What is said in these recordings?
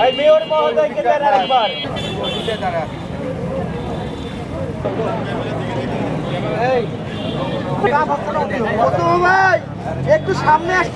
ভাই মেয়র মহোদয়কে দেন আরেকবার। ভাই একটু সামনে আস।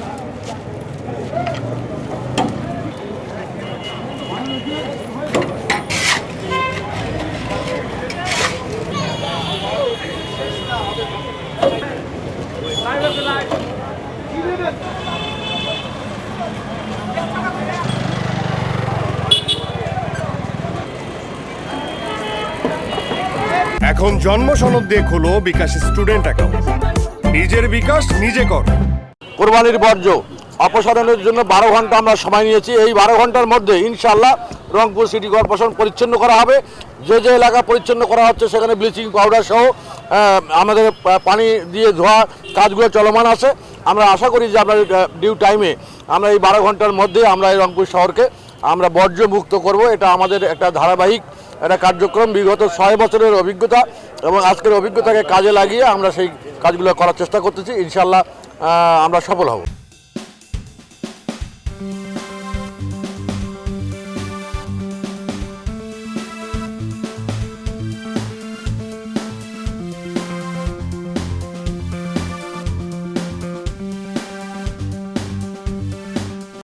এখন জন্ম সনদ দিয়ে খোলো বিকাশ স্টুডেন্ট অ্যাকাউন্ট নিজের বিকাশ নিজে কর। কোরবানির বর্জ্য অপসারণের জন্য বারো ঘণ্টা আমরা সময় নিয়েছি। এই বারো ঘণ্টার মধ্যে ইনশাল্লাহ রংপুর সিটি কর্পোরেশন পরিচ্ছন্ন করা হবে। যে যে এলাকা পরিচ্ছন্ন করা হচ্ছে সেখানে ব্লিচিং পাউডার সহ আমাদের পানি দিয়ে ধোয়া কাজগুলো চলমান আছে। আমরা আশা করি যে আমরা ডিউ টাইমে আমরা এই বারো ঘণ্টার মধ্যে আমরা এই রংপুর শহরকে আমরা বর্জ্য মুক্ত করব। এটা আমাদের একটা ধারাবাহিক একটা কার্যক্রম বিগত ছয় বছরের অভিজ্ঞতা এবং আজকের অভিজ্ঞতাকে কাজে লাগিয়ে আমরা সেই কাজগুলো করার চেষ্টা করতেছি। ইনশাল্লাহ আমরা সফল হব।